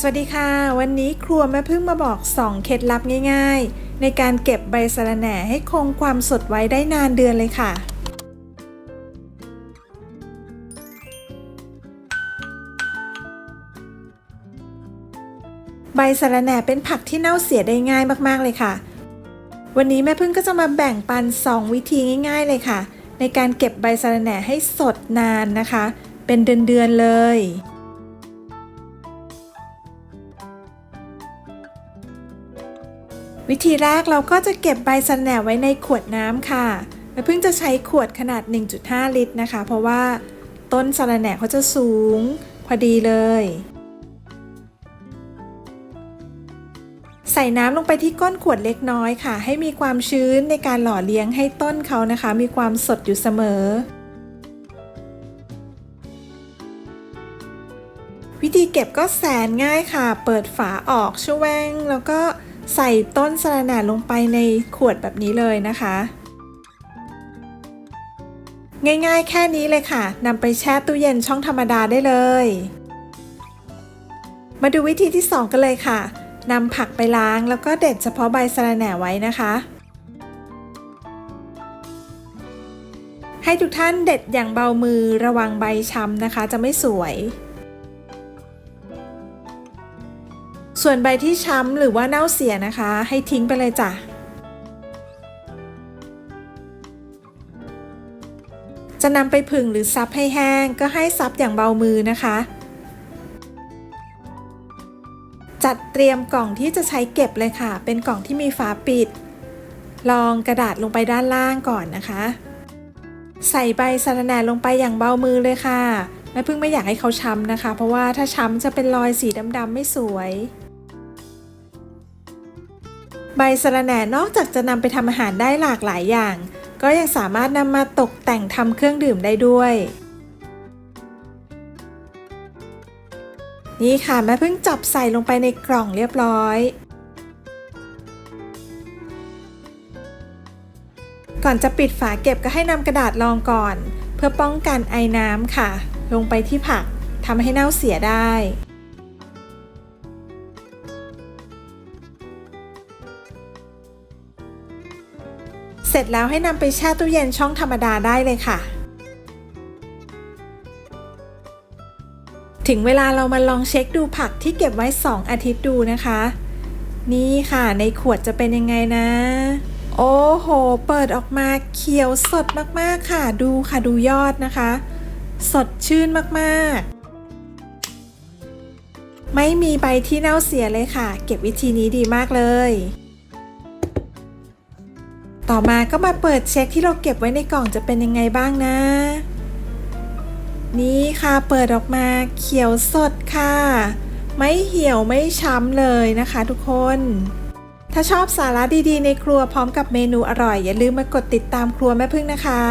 สวัสดีค่ะ วันนี้ครัวแม่พึ่งมาบอก 2 เคล็ดลับง่าย ๆ ในการเก็บใบสะระแหน่ให้คงความสดไว้ได้นานเดือนเลยค่ะ ใบสะระแหน่เป็นผักที่เน่าเสียได้ง่ายมากๆเลยค่ะ วันนี้แม่พึ่งก็จะมาแบ่งปัน 2 วิธีง่าย ๆ เลยค่ะ ในการเก็บใบสะระแหน่ให้สดนานนะคะ เป็นเดือนๆเลย วิธีแรกเราก็จะเก็บใบสะแหน่ไว้ในขวดน้ำค่ะเพิ่งจะใช้ขวดขนาด 1.5 ลิตรนะคะ เพราะว่าต้นสะระแหน่เขาจะสูงพอดีเลย ใส่น้ำลงไปที่ก้นขวดเล็กน้อยค่ะ ให้มีความชื้นในการหล่อเลี้ยงให้ต้นเขานะคะ มีความสดอยู่เสมอ วิธีเก็บก็แสนง่ายค่ะ เปิดฝาออกช่วงแล้วก็ ใส่ต้นสะระแหน่ลงไปในขวดแบบนี้เลยนะคะ ง่ายๆแค่นี้เลยค่ะนำไปแช่ตู้เย็นช่องธรรมดาได้เลย มาดูวิธีที่ 2 กันเลยค่ะนำผักไปล้างแล้วก็เด็ดเฉพาะใบสะระแหน่ไว้นะคะ ให้ทุกท่านเด็ดอย่างเบามือระวังใบช้ำนะคะจะไม่สวย ส่วนใบที่ช้ำหรือว่าเน่าเสียนะคะ ให้ทิ้งไปเลยจ้ะจะนำไปผึ่งหรือซับให้แห้งก็ให้ซับอย่างเบามือนะคะ จัดเตรียมกล่องที่จะใช้เก็บเลยค่ะ เป็นกล่องที่มีฝาปิด ลองกระดาษลงไปด้านล่างก่อนนะคะ ใส่ใบสะระแหน่ลงไปอย่างเบามือเลยค่ะแม่พึ่งไม่อยากให้เขาช้ำนะคะ เพราะว่าถ้าช้ำจะเป็นรอยสีดำๆไม่สวย ใบสะระแหน่นอกจากจะนำไปทำอาหารได้หลากหลายอย่าง ก็ยังสามารถนำมาตกแต่งทำเครื่องดื่มได้ด้วย นี่ค่ะแม่เพิ่งจับใส่ลงไปในกล่องเรียบร้อย ก่อนจะปิดฝาเก็บก็ให้นำกระดาษรองก่อน เพื่อป้องกันไอน้ำค่ะ ลงไปที่ผักทำให้เน่าเสียได้ สร็จแล้วให้นำไปแช่ตู้เย็นช่องธรรมดาได้เลยค่ะ ถึงเวลาเรามาลองเช็คดูผักที่เก็บไว้ 2 อาทิตย์ดูนะคะ นี่ค่ะในขวดจะเป็นยังไงนะ โอ้โห เปิดออกมาเขียวสดมากๆค่ะ ดูค่ะดูยอดนะคะ สดชื่นมากๆไม่มีใบที่เน่าเสียเลยค่ะ เก็บวิธีนี้ดีมากเลย ต่อมาก็มาเปิดเช็คที่เราเก็บไว้ในกล่องจะเป็นยังไงบ้างนะ นี่ค่ะเปิดออกมาเขียวสดค่ะ ไม่เหี่ยวไม่ช้ำเลยนะคะทุกคน ถ้าชอบสาระดีๆ ในครัวพร้อมกับเมนูอร่อย อย่าลืมมากดติดตามครัวแม่พึ่งนะคะ